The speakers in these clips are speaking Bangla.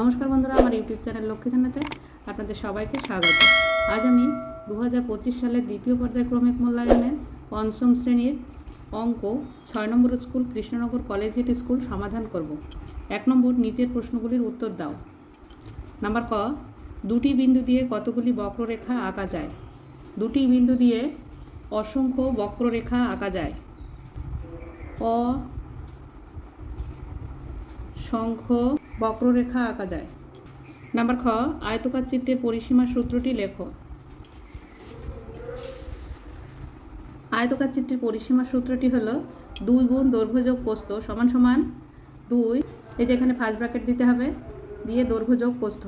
নমস্কার বন্ধুরা, আমার ইউটিউব চ্যানেল লক্ষ্মী জানাতে আপনাদের সবাইকে স্বাগত। আজ আমি দু হাজার পঁচিশ সালের দ্বিতীয় পর্যায় ক্রমিক মূল্যায়নের পঞ্চম শ্রেণির অঙ্ক ছয় নম্বর স্কুল, কৃষ্ণনগর কলেজিয়েট স্কুল সমাধান করব। এক নম্বর, নিচের প্রশ্নগুলির উত্তর দাও। নাম্বার ক, দুটি বিন্দু দিয়ে কতগুলি বক্ররেখা আঁকা যায়? দুটি বিন্দু দিয়ে অসংখ্য বক্ররেখা আঁকা যায়। অ শঙ্খ বক্ররেখা আঁকা যায়। নাম্বার খ আয়তকার চিত্রের পরিসীমা সূত্রটি লেখো। আয়তকার চিত্রের পরিসীমা সূত্রটি হলো দুই গুণ দৈর্ঘ্য যোগ প্রস্থ সমান সমান দুই, এই যে এখানে ফার্স্ট ব্র্যাকেট দিতে হবে, দিয়ে দৈর্ঘ্য যোগ প্রস্থ।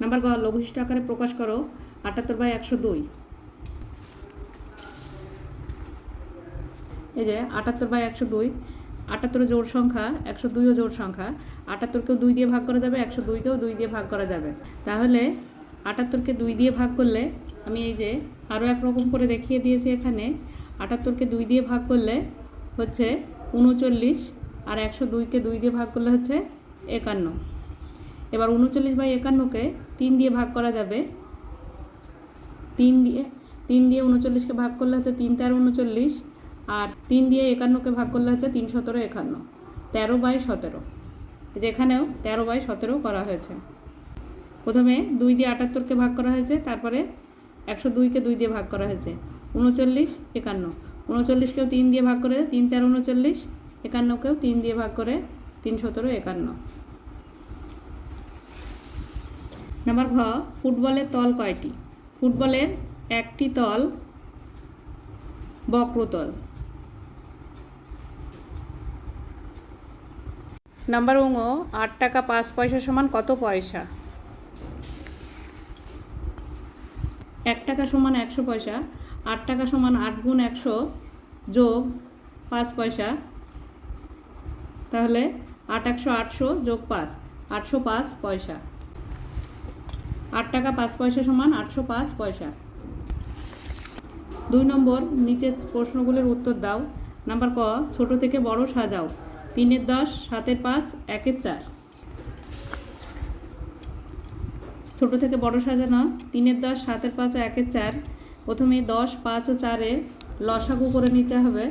নাম্বার গ লঘিষ্ঠ আকারে প্রকাশ করো, আটাত্তর বাই একশো দুই। এই যে আটাত্তর বাই একশো দুই আটাত্তর জোড় সংখ্যা, একশো দুইও জোড় সংখ্যা, আটাত্তরকেও দুই দিয়ে ভাগ করা যাবে, একশো দুইকেও দুই দিয়ে ভাগ করা যাবে। তাহলে আটাত্তরকে দুই দিয়ে ভাগ করলে, আমি এই যে আরও একরকম করে দেখিয়ে দিয়েছি এখানে, আটাত্তরকে দুই দিয়ে ভাগ করলে হচ্ছে উনচল্লিশ আর একশো দুইকে দুই দিয়ে ভাগ করলে হচ্ছে একান্ন। এবার উনচল্লিশ বাই একান্নকে তিন দিয়ে ভাগ করা যাবে। তিন দিয়ে তিন দিয়ে উনচল্লিশকে ভাগ করলে হচ্ছে তিন, তেরো উনচল্লিশ। আর তিন দিয়ে একান্নকে ভাগ করলে হচ্ছে তিন সতেরো একান্ন। তেরো বাই সতেরো। যেখানেও তেরো বাই সতেরো করা হয়েছে। প্রথমে দুই দিয়ে আটাত্তরকে ভাগ করা হয়েছে, তারপরে একশো দুইকে দুই দিয়ে ভাগ করা হয়েছে। উনচল্লিশ, একান্ন। উনচল্লিশকেও তিন দিয়ে ভাগ করে তিন তেরো উনচল্লিশ, একান্নকেও তিন দিয়ে ভাগ করে তিন সতেরো একান্ন। নাম্বার ঘ ফুটবলের তল কয়টি? ফুটবলের একটি তল বক্রতল। নাম্বার উঙ আট টাকা পাঁচ পয়সা সমান কত পয়সা? এক টাকা সমান একশো পয়সা, আট টাকা সমান আট গুণ একশো যোগ পাঁচ পয়সা, তাহলে আট একশো আটশো যোগ পাঁচ, আটশো পাঁচ পয়সা। আট টাকা পাঁচ পয়সা সমান আটশো পাঁচ পয়সা। দুই নম্বর, নিচের প্রশ্নগুলোর উত্তর দাও। নাম্বার ক, ছোট থেকে বড় সাজাও। তিনের দশ, সাতের পাঁচ, একের চার। ছোট থেকে বড় সাজানো, তিনের দশ, সাতের পাঁচ ও একের চার। প্রথমে দশ, পাঁচ ও চারের লসাগু করে নিতে হবে।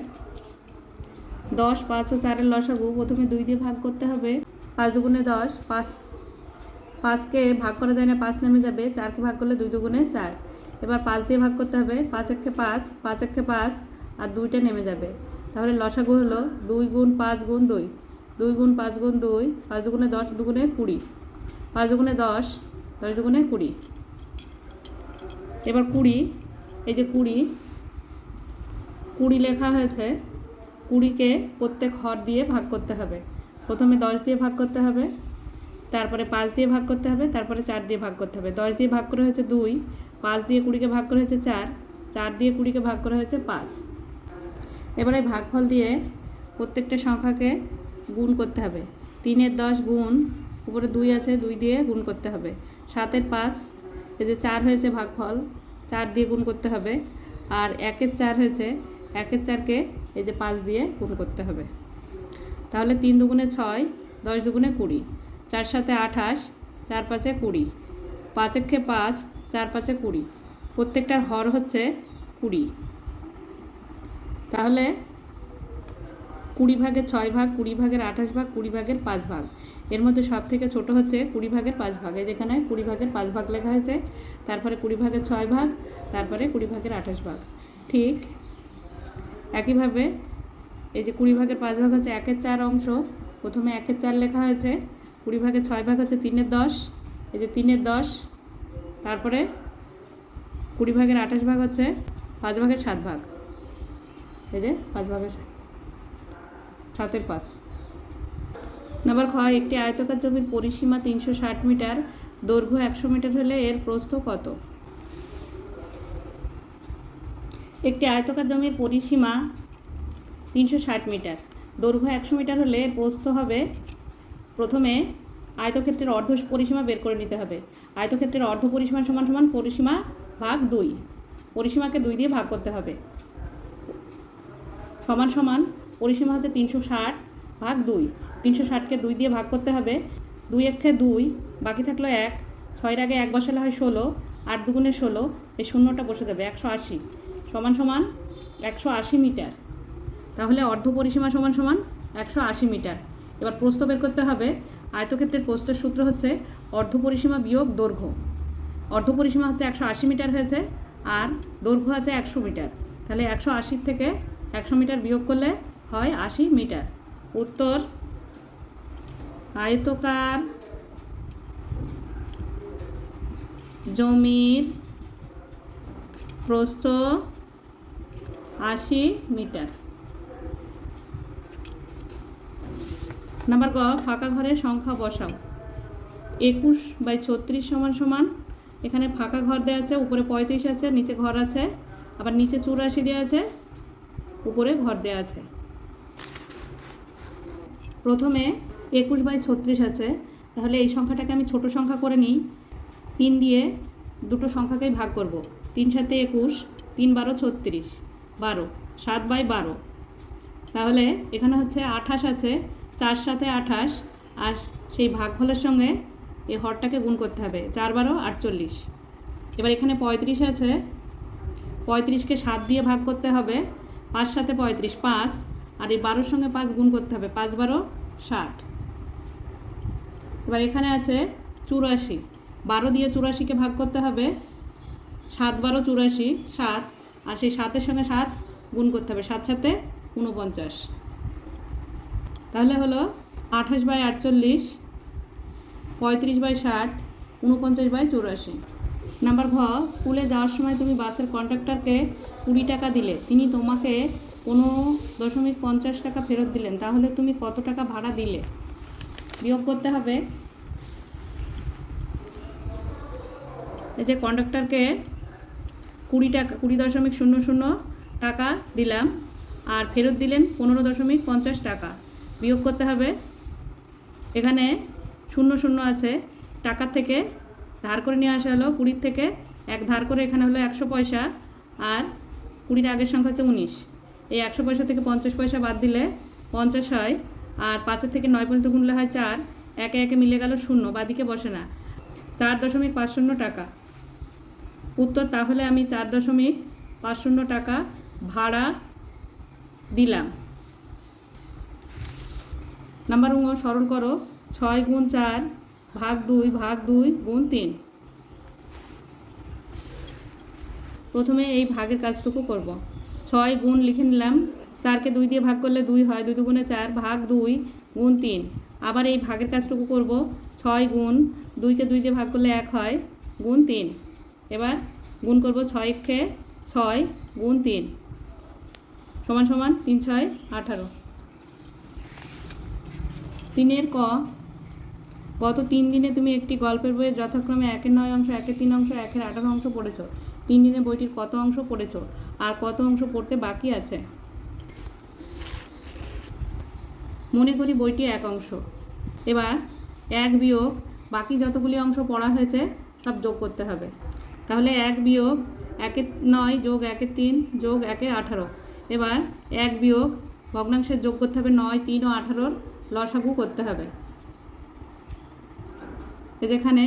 দশ, পাঁচ ও চারের লসাগু প্রথমে দুই দিয়ে ভাগ করতে হবে। পাঁচ দুগুণে দশ, পাঁচ, পাঁচকে ভাগ করা যায় না, পাঁচ নেমে যাবে। চারকে ভাগ করলে দুই দুগুণে চার। এবার পাঁচ দিয়ে ভাগ করতে হবে। পাঁচ একে পাঁচ পাঁচ একে পাঁচ, আর দুইটা নেমে যাবে। তাহলে লসাগু হলো দুই গুণ পাঁচ গুণ দুই। দুই গুণ পাঁচ গুণ দুই, পাঁচ দুগুণে দশ দুগুণে কুড়ি। পাঁচ দুগুণে দশ দশ দুগুণে কুড়ি। এবার কুড়ি, এই যে কুড়ি কুড়ি লেখা হয়েছে, কুড়িকে প্রত্যেক হর দিয়ে ভাগ করতে হবে। প্রথমে দশ দিয়ে ভাগ করতে হবে, তারপরে পাঁচ দিয়ে ভাগ করতে হবে, তারপরে চার দিয়ে ভাগ করতে হবে। দশ দিয়ে ভাগ করা হয়েছে দুই, পাঁচ দিয়ে কুড়িকে ভাগ করা হয়েছে চার চার দিয়ে কুড়িকে ভাগ করা হয়েছে পাঁচ। এবারে ভাগফল দিয়ে প্রত্যেকটা সংখ্যাকে গুণ করতে হবে। তিনের দশ গুণ, উপরে দুই আছে, দুই দিয়ে গুণ করতে হবে। সাতের পাঁচ, এই যে চার হয়েছে ভাগফল, চার দিয়ে গুণ করতে হবে। আর একের চার হয়েছে, একের চারকে এই যে পাঁচ দিয়ে গুণ করতে হবে। তাহলে তিন দুগুণে ছয়, দশ দুগুণে কুড়ি, চার সাথে আঠাশ, চার পাঁচে কুড়ি পাঁচ একে পাঁচ, চার পাঁচে কুড়ি, প্রত্যেকটার হর হচ্ছে কুড়ি। তাহলে কুড়ি ভাগের ছয় ভাগ কুড়ি ভাগের আঠাশ ভাগ কুড়ি ভাগের পাঁচ ভাগ এর মধ্যে সব থেকে ছোট হচ্ছে কুড়ি ভাগের পাঁচ ভাগ এই যেখানে কুড়ি ভাগের পাঁচ ভাগ লেখা হয়েছে তারপরে কুড়ি ভাগের ছয় ভাগ তারপরে কুড়ি ভাগের আঠাশ ভাগ ঠিক একইভাবে এই যে কুড়ি ভাগের পাঁচ ভাগ হচ্ছে একের চার অংশ প্রথমে একের চার লেখা হয়েছে কুড়ি ভাগের ছয় ভাগ হচ্ছে তিনের দশ এই যে তিনের দশ তারপরে কুড়ি ভাগের আঠাশ ভাগ হচ্ছে পাঁচ ভাগের সাত ভাগ এই যে, পাঁচ ভাগের সাতের পাঁচ। নাম্বার খ, একটি আয়তকার জমির পরিসীমা তিনশো ষাট মিটার, দৈর্ঘ্য একশো মিটার হলে এর প্রস্থ কত? একটি আয়তকার জমির পরিসীমা তিনশো ষাট মিটার, দৈর্ঘ্য একশো মিটার হলে এর প্রস্থ হবে প্রথমে আয়তক্ষেত্রের অর্ধ পরিসীমা বের করে নিতে হবে। আয়তক্ষেত্রের অর্ধ পরিসীমা সমান সমান পরিসীমা ভাগ দুই। পরিসীমাকে দুই দিয়ে ভাগ করতে হবে। সমান সমান পরিসীমা হচ্ছে তিনশো ষাট ভাগ দুই। তিনশো ষাটকে দুই দিয়ে ভাগ করতে হবে। দুই একে দুই, বাকি থাকল এক। ছয়ের আগে এক বসালে হয় ষোলো, আট দুগুণে ষোলো, এই শূন্যটা বসে যাবে একশো আশি। সমান সমান একশো আশি মিটার। তাহলে অর্ধ পরিসীমা সমান সমান একশো আশি মিটার। এবার প্রস্থ বের করতে হবে। আয়তক্ষেত্রের প্রস্থের সূত্র হচ্ছে অর্ধ পরিসীমা বিয়োগ দৈর্ঘ্য। অর্ধ পরিসীমা হচ্ছে একশো আশি মিটার হয়েছে আর দৈর্ঘ্য আছে একশো মিটার। তাহলে একশো আশির থেকে একশো মিটার বিয়োগ করলে হয় আশি মিটার। উত্তর, আয়তকার জমির প্রস্থ আশি মিটার। নাম্বার গ, ফাঁকা ঘরের সংখ্যা বসাও। একুশ বাই ছত্রিশ সমান সমান। এখানে ফাঁকা ঘর দেওয়া আছে, উপরে পঁয়ত্রিশ আছে, নিচে ঘর আছে, আবার নিচে চুরাশি দেওয়া আছে। উপরে ঘর দেওয়া আছে। প্রথমে একুশ বাই ছত্রিশ আছে। তাহলে এই সংখ্যাটাকে আমি ছোট সংখ্যা করে নিই। তিন দিয়ে দুটো সংখ্যাকেই ভাগ করব। তিন সাথে একুশ, তিন বারো, ছত্রিশ, বারো, সাত বাই বারো। তাহলে এখানে হচ্ছে আঠাশ আছে, চার সাথে আঠাশ, আর সেই ভাগফলের সঙ্গে এই হরটাকে গুণ করতে হবে। চার বারো, আটচল্লিশ। এবার এখানে পঁয়ত্রিশ আছে। পঁয়ত্রিশকে সাত দিয়ে ভাগ করতে হবে। পাঁচ সাথে পঁয়ত্রিশ, পাঁচ। আর এই বারোর সঙ্গে পাঁচ গুণ করতে হবে, পাঁচ বারো, ষাট। এবার এখানে আছে চুরাশি। বারো দিয়ে চুরাশিকে ভাগ করতে হবে, সাত বারো, চুরাশি, সাত। আর সেই সাতের সঙ্গে সাত গুণ করতে হবে, সাত সাথে উনপঞ্চাশ তাহলে হলো আঠাশ বাই আটচল্লিশ, পঁয়ত্রিশ বাই ষাট উনপঞ্চাশ বাই চুরাশি। নাম্বার ঘ স্কুলে যাওয়ার সময় তুমি বাসের কন্ট্রাক্টরকে কুড়ি টাকা দিলে। তিনি তোমাকে কোনো দশমিক পঞ্চাশ টাকা ফেরত দিলেন। তাহলে তুমি কত টাকা ভাড়া দিলে? বিয়োগ করতে হবে। এই যে কন্ডাক্টরকে কুড়ি টাকা, কুড়ি দশমিক শূন্য শূন্য টাকা দিলাম আর ফেরত দিলেন পনেরো দশমিক পঞ্চাশ টাকা। বিয়োগ করতে হবে। এখানে শূন্য শূন্য আছে। টাকার থেকে ধার করে নিয়ে আসা হলো কুড়ির থেকে এক ধার করে এখানে হলো একশো পয়সা আর কুড়ির আগের সংখ্যা হচ্ছে উনিশ। এই একশো পয়সা থেকে পঞ্চাশ পয়সা বাদ দিলে পঞ্চাশ হয় আর পাঁচের থেকে নয় পর্যন্ত গুনলে হয় চার। একে একে মিলে গেল শূন্য, বাদিকে বসে না। চার দশমিক পাঁচ শূন্য টাকা। উত্তর, তাহলে আমি চার দশমিক পাঁচ শূন্য টাকা ভাড়া দিলাম। নাম্বার সরল করো। ছয় গুণ চার ভাগ দুই ভাগ দুই, গুণ তিন। প্রথমে এই ভাগের কাজটুকু করব। ছয় গুণ লিখে নিলাম। চারকে দুই দিয়ে ভাগ করলে দুই হয়। দুই দুগুণে চার, ভাগ দুই, গুণ তিন। আবার এই ভাগের কাজটুকু করব। ছয় গুণ, দুইকে দুই দিয়ে ভাগ করলে এক হয়, গুণ তিন। এবার গুণ করব ছয়কে ছয়, গুণ তিন। সমান সমান তিন, ছয়, আঠারো। তিনের ক গত তিন দিনে তুমি একটি গল্পের বইয়ে যথাক্রমে একের নয় অংশ, একের তিন অংশ, একের আঠারো অংশ পড়েছ। তিন দিনে বইটির কত অংশ পড়েছ? আর কত অংশ পড়তে বাকি আছে? মনে করি বইটি এক অংশ। এবার এক বিয়োগ বাকি যতগুলি অংশ পড়া হয়েছে, সব যোগ করতে হবে। তাহলে এক বিয়োগ একের নয় যোগ একের তিন যোগ একের আঠারো। এবার এক বিয়োগ ভগ্নাংশের যোগ করতে হবে নয়, তিন ও আঠারোর লসাগু করতে হবে। যেখানে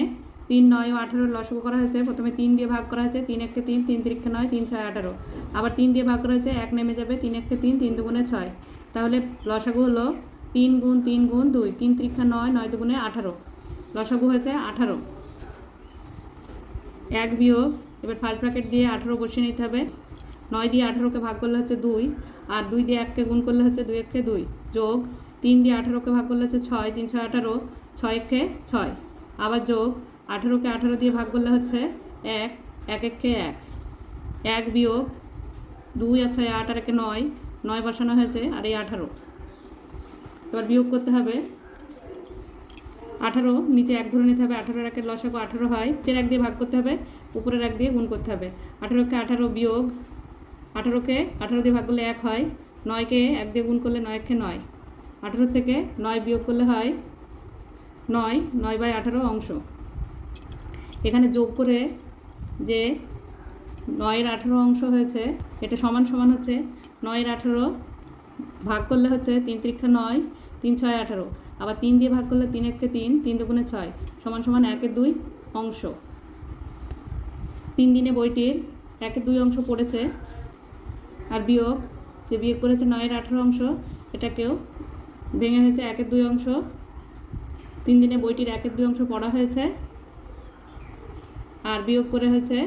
তিন, নয় ও আঠারোর লসাগু করা হয়েছে। প্রথমে তিন দিয়ে ভাগ করা হয়েছে, তিন এককে তিন তিন তিরিক্ষে নয়, তিন ছয় আঠারো। আবার তিন দিয়ে ভাগ করা হয়েছে, এক নেমে যাবে, তিন এককে তিন তিন দুগুণে ছয়। তাহলে লসাগু হলো তিন গুণ তিন গুণ দুই, তিন তিরিক্ষা নয় নয় দুগুণে আঠারো। লসাগু হয়েছে আঠারো। এক বিয়োগ, এবার ফার্স্ট ব্র্যাকেট দিয়ে আঠারো বসিয়ে নিতে হবে। নয় দিয়ে আঠারোকে ভাগ করলে হচ্ছে দুই, আর দুই দিয়ে এককে গুণ করলে হচ্ছে দুই এককে দুই। যোগ, তিন দিয়ে আঠারোকে ভাগ করলে হচ্ছে ছয়, তিন ছয় আঠারো, ছয় এককে ছয়। আবার যোগ আঠারোকে আঠারো দিয়ে ভাগ করলে হচ্ছে এক এক এককে এক। এক বিয়োগ দুই আর ছয় আট আর একে নয় নয় বসানো হয়েছে, আর এই আঠারো। এবার বিয়োগ করতে হবে। আঠারো, নিচে এক ধরে নিতে হবে, আঠারোর একের লসাগু আঠারো হয় নিচের এক দিয়ে ভাগ করতে হবে, উপরের এক দিয়ে গুণ করতে হবে। আঠারোকে আঠারো বিয়োগ, আঠারোকে আঠারো দিয়ে ভাগ করলে এক হয়, নয়কে এক দিয়ে গুণ করলে নয় নয়কে নয়। আঠারো থেকে নয় বিয়োগ করলে হয় নয় নয় বাই আঠারো অংশ। এখানে যোগ করে যে নয়ের আঠারো অংশ হয়েছে, এটা সমান সমান হচ্ছে নয়ের আঠারো ভাগ করলে হচ্ছে তিন তিরিক্ষা নয়, তিন ছয় আঠারো। আবার তিন দিয়ে ভাগ করলে তিন এককে তিন তিন দুগুণে ছয়, সমান সমান একের দুই অংশ। তিন দিনে বইটির একের দুই অংশ পড়েছে আর বিয়োগ, যে বিয়োগ করেছে নয়ের আঠেরো অংশ, এটাকেও ভেঙে হয়েছে একের দুই অংশ। তিন দিনে বইটির একের দুই অংশ পড়া হয়েছে। আর বিয়োগ করে হয়েছে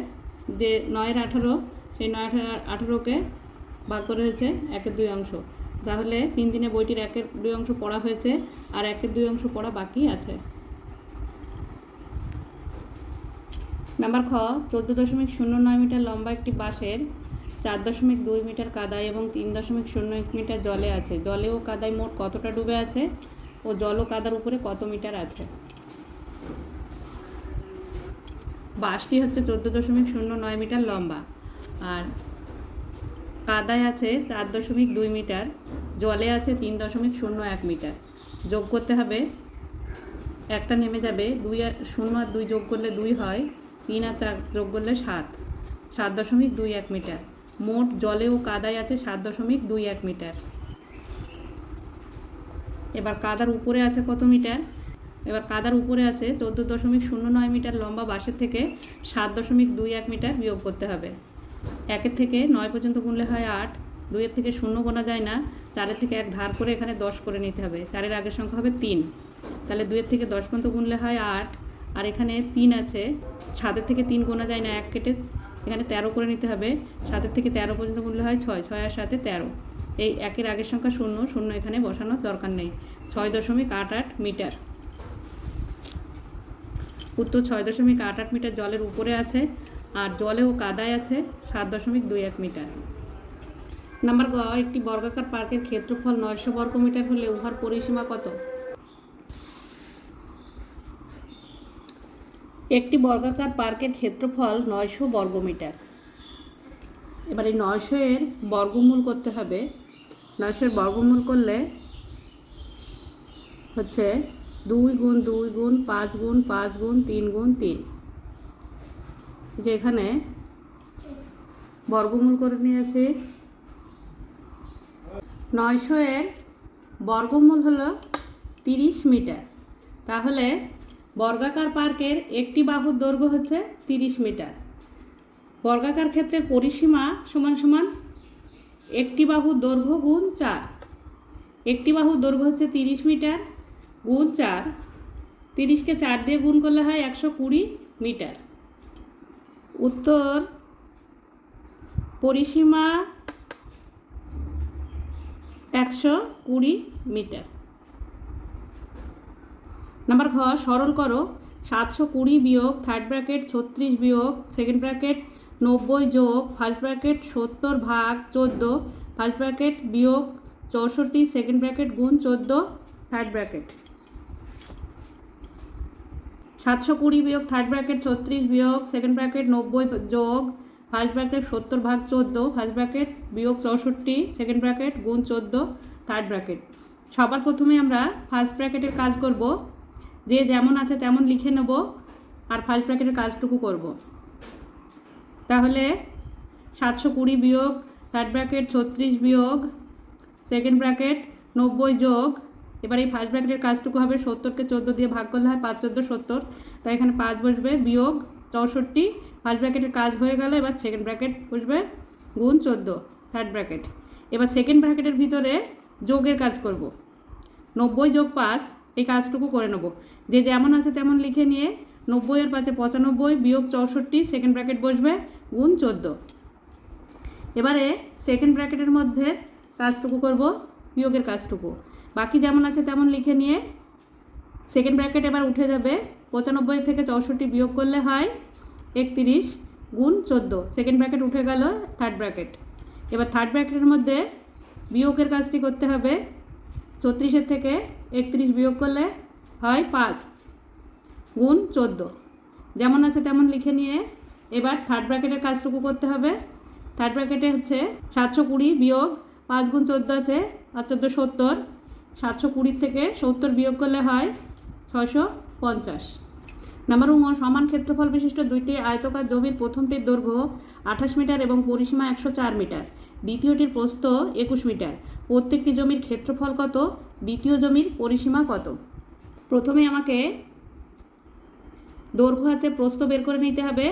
যে নয়ের আঠারো, সেই নয় আঠারোকে ভাগ করে হয়েছে একের দুই অংশ তাহলে তিন দিনে বইটির একের দুই অংশ পড়া হয়েছে আর একের দুই অংশ পড়া বাকি আছে। নাম্বার খ, চোদ্দ দশমিক শূন্য নয় মিটার লম্বা একটি বাঁশের চার দশমিক দুই মিটার কাদায় এবং তিন দশমিক শূন্য এক মিটার জলে আছে। জলে ও কাদায় মোট কতটা ডুবে আছে? ও জল কাদার উপরে কত মিটার আছে? বাঁশটি হচ্ছে চোদ্দ দশমিক শূন্য নয় মিটার লম্বা। আর কাদায় আছে চার দশমিক দুই মিটার, জলে আছে তিন দশমিক শূন্য এক মিটার। যোগ করতে হবে, একটা নেমে যাবে, দুই আর শূন্য আর দুই যোগ করলে দুই হয়, তিন আর চার যোগ করলে সাত সাত দশমিক দুই এক মিটার। মোট জলে ও কাদায় আছে সাত দশমিক দুই এক মিটার। এবার কাদার উপরে আছে কত মিটার? এবার কাদার উপরে আছে চোদ্দ দশমিক শূন্য নয় মিটার লম্বা বাঁশের থেকে সাত দশমিক দুই এক মিটার বিয়োগ করতে হবে। একের থেকে নয় পর্যন্ত গুনলে হয় আট, দুইয়ের থেকে শূন্য গোনা যায় না, চারের থেকে এক ধার করে এখানে দশ করে নিতে হবে। চারের আগের সংখ্যা হবে তিন। তাহলে দুইয়ের থেকে দশ পর্যন্ত গুনলে হয় আট, আর এখানে তিন আছে, সাতের থেকে তিন গোনা যায় না, এক কেটে এখানে তেরো করে নিতে হবে। সাতের থেকে তেরো পর্যন্ত গুনলে হয় ছয় ছয় আর সাথে তেরো। এই একের আগের সংখ্যা শূন্য শূন্য এখানে বসানোর দরকার নেই। ছয় দশমিক আট আট মিটার। উত্তর ছয় দশমিক আট আট মিটার জলের উপরে আছে, আর জলে ও কাদায় আছে সাত দশমিক দুই এক মিটার। নাম্বার গ, একটি বর্গাকার পার্কের ক্ষেত্রফল নয়শো বর্গ মিটার হলে উহার পরিসীমা কত? একটি বর্গাকার পার্কের ক্ষেত্রফল নয়শো বর্গমিটার এবার এই নয়শো এর বর্গমূল করতে হবে নয়শো এর বর্গমূল করলে হচ্ছে দুই গুণ দুই গুণ পাঁচ গুণ পাঁচ গুণ তিন গুণ তিন। যেখানে বর্গমূল করে নিয়েছি। নয়শো এর বর্গমূল হলো তিরিশ মিটার। তাহলে বর্গাকার পার্কের একটি বাহুর দৈর্ঘ্য হচ্ছে তিরিশ মিটার। বর্গাকার ক্ষেত্রের পরিসীমা সমান সমান একটি বাহুর দৈর্ঘ্য গুণ চার। একটি বাহুর দৈর্ঘ্য হচ্ছে তিরিশ মিটার, গুণ চার। তিরিশকে চার দিয়ে গুণ করলে হয় একশো কুড়ি মিটার। উত্তর, পরিসীমা একশো কুড়ি মিটার। নাম্বার ঘ সরল করো, সাতশো কুড়ি বিয়োগ থার্ড ব্র্যাকেট, ছত্রিশ বিয়োগ সেকেন্ড ব্র্যাকেট নব্বই যোগ ফার্স্ট ব্র্যাকেট সত্তর ভাগ চোদ্দ ফার্স্ট ব্র্যাকেট বিয়োগ চৌষট্টি সেকেন্ড ব্র্যাকেট গুণ চোদ্দ থার্ড ব্র্যাকেট সাতশো কুড়ি বিয়োগ থার্ড ব্র্যাকেট ছত্রিশ বিয়োগ সেকেন্ড ব্র্যাকেট নব্বই যোগ ফার্স্ট ব্র্যাকেট সত্তর ভাগ চোদ্দ ফার্স্ট ব্র্যাকেট বিয়োগ চৌষট্টি সেকেন্ড ব্র্যাকেট গুণ চোদ্দ থার্ড ব্র্যাকেট সবার প্রথমে আমরা ফার্স্ট ব্র্যাকেটের কাজ করব। যে যেমন আছে তেমন লিখে নেব, আর ফার্স্ট ব্র্যাকেটের কাজটুকু করব। তাহলে সাতশো কুড়ি বিয়োগ থার্ড ব্র্যাকেট ছত্রিশ বিয়োগ সেকেন্ড ব্র্যাকেট নব্বই যোগ, এবার এই ফার্স্ট ব্র্যাকেটের কাজটুকু হবে সত্তরকে চোদ্দ দিয়ে ভাগ করলে হয় পাঁচ চোদ্দ সত্তর, তাই এখানে পাঁচ বসবে বিয়োগ চৌষট্টি ফার্স্ট ব্র্যাকেটের কাজ হয়ে গেল, এবার সেকেন্ড ব্র্যাকেট বসবে গুণ চোদ্দ থার্ড ব্র্যাকেট এবার সেকেন্ড ব্র্যাকেটের ভিতরে যোগের কাজ করব। নব্বই যোগ পাঁচ, এই কাজটুকু করে নেব। যে যেমন আছে তেমন লিখে নিয়ে নব্বই আর পাঁচে পঁচানব্বই, বিয়োগ চৌষট্টি সেকেন্ড ব্র্যাকেট বসবে, গুণ চোদ্দ। এবারে সেকেন্ড ব্র্যাকেটের মধ্যে কাজটুকু করব, বিয়োগের কাজটুকু। বাকি যেমন আছে তেমন লিখে নিয়ে সেকেন্ড ব্র্যাকেট এবার উঠে যাবে, পঁচানব্বই থেকে চৌষট্টি বিয়োগ করলে হয় একত্রিশ, গুণ চোদ্দ। সেকেন্ড ব্র্যাকেট উঠে গেল থার্ড ব্র্যাকেট এবার থার্ড ব্র্যাকেটের মধ্যে বিয়োগের কাজটি করতে হবে, ছত্রিশের থেকে একত্রিশ বিয়োগ করলে হয় পাঁচ। গুণ চোদ্দ। যেমন আছে তেমন লিখে নিয়ে এবার থার্ড ব্র্যাকেটের কাজটুকু করতে হবে। থার্ড ব্র্যাকেটে হচ্ছে সাতশো কুড়ি বিয়োগ পাঁচ গুণ চোদ্দ আছে আর চোদ্দ সত্তর। সাতশো কুড়ির থেকে সত্তর বিয়োগ করলে হয় ছশো পঞ্চাশ। নাম্বার ওয়ান সমান ক্ষেত্রফল বিশিষ্ট দুইটি আয়তকার জমির প্রথমটির দৈর্ঘ্য আঠাশ মিটার এবং পরিসীমা একশো চার মিটার। দ্বিতীয়টির প্রস্থ একুশ মিটার। প্রত্যেকটি জমির ক্ষেত্রফল কত? দ্বিতীয় জমির পরিসীমা কত? প্রথমে আমাকে দৈর্ঘ্য আছে, প্রস্থ বের করে নিতে হবে।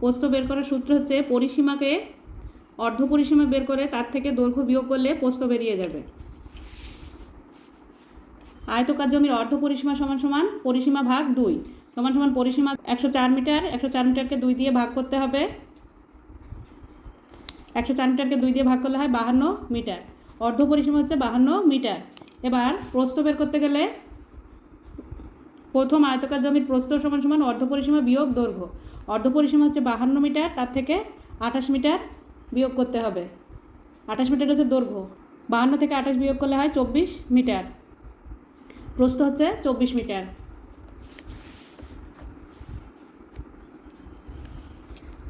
প্রস্থ বের করার সূত্র হচ্ছে পরিসীমাকে, অর্ধ পরিসীমা বের করে তার থেকে দৈর্ঘ্য বিয়োগ করলে প্রস্থ বেরিয়ে যাবে। আয়তকার জমির অর্ধ পরিসীমা সমান সমান পরিসীমা ভাগ দুই। সমান সমান পরিসীমা একশো চার মিটার, একশো চার মিটারকে দুই দিয়ে ভাগ করতে হবে। একশো চার মিটারকে দুই দিয়ে ভাগ করলে হয় বাহান্ন মিটার। অর্ধ পরিসীমা হচ্ছে বাহান্ন মিটার। এবার প্রস্থ বের করতে গেলে প্রথম আয়তকার জমির প্রস্থ সমান সমান অর্ধ পরিসীমা বিয়োগ দৈর্ঘ্য। অর্ধ পরিসীমা হচ্ছে বাহান্ন মিটার, তার থেকে আঠাশ মিটার বিয়োগ করতে হবে। আঠাশ মিটার হচ্ছে দৈর্ঘ্য। বাহান্ন থেকে আঠাশ বিয়োগ করলে হয় চব্বিশ মিটার। প্রস্থ হচ্ছে চব্বিশ মিটার।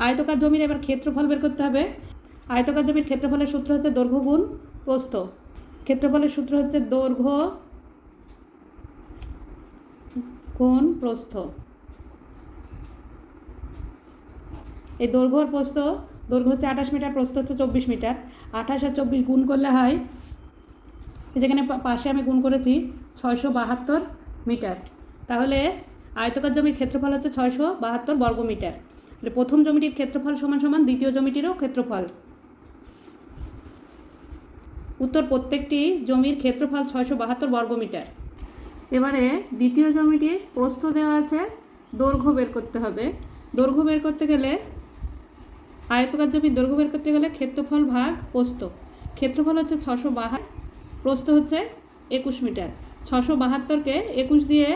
আয়তকার জমির এবার ক্ষেত্রফল বের করতে হবে। আয়তকার জমির ক্ষেত্রফলের সূত্র হচ্ছে দৈর্ঘ্য গুণ প্রস্থ। ক্ষেত্রফলের সূত্র হচ্ছে দৈর্ঘ্য গুণ প্রস্থ? এই দৈর্ঘ্য আর প্রস্থ, দৈর্ঘ্য হচ্ছে আঠাশ মিটার, প্রস্থ হচ্ছে চব্বিশ মিটার। আঠাশ আর চব্বিশ গুণ করলে হয় যেখানে পাশে আমি গুণ করেছি, ছয়শো বাহাত্তর মিটার। তাহলে আয়তকার জমির ক্ষেত্রফল হচ্ছে ছয়শো বাহাত্তর বর্গ মিটার। প্রথম জমিটির ক্ষেত্রফল সমান সমান, দ্বিতীয় জমিটিরও ক্ষেত্রফল। উত্তর প্রত্যেকটি জমির ক্ষেত্রফল ছয়শো বাহাত্তর বর্গ মিটার। এবারে দ্বিতীয় জমিটির প্রস্থ দেওয়া আছে, দৈর্ঘ্য বের করতে হবে। দৈর্ঘ্য বের করতে গেলে আয়তকার জমির দৈর্ঘ্য বের করতে গেলে ক্ষেত্রফল ভাগ প্রস্থ। ক্ষেত্রফল হচ্ছে ছশো বাহাত্তর, প্রস্থ হচ্ছে একুশ মিটার। ছশো বাহাত্তরকে একুশ দিয়ে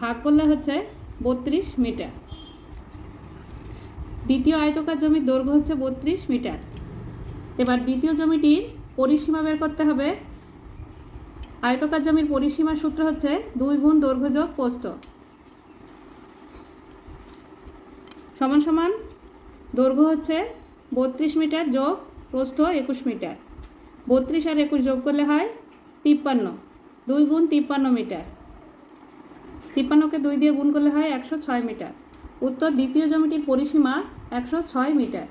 ভাগ করলে হচ্ছে বত্রিশ মিটার। দ্বিতীয় আয়তকার জমির দৈর্ঘ্য হচ্ছে বত্রিশ মিটার। এবার দ্বিতীয় জমিটির পরিসীমা বের করতে হবে আয়তকার জমির পরিসীমার সূত্র হচ্ছে দুই গুণ দৈর্ঘ্য যোগ পোস্ত সমান সমান দৈর্ঘ্য হচ্ছে বত্রিশ মিটার যোগ প্রস্থ একুশ মিটার। বত্রিশ আর একুশ যোগ করলে হয় তিপ্পান্ন, দুই গুণ তিপ্পান্ন মিটার। তিপ্পান্নকে দুই দিয়ে গুণ করলে হয় একশো ছয় মিটার। উত্তর দ্বিতীয় জমিটির পরিসীমা একশো ছয় মিটার।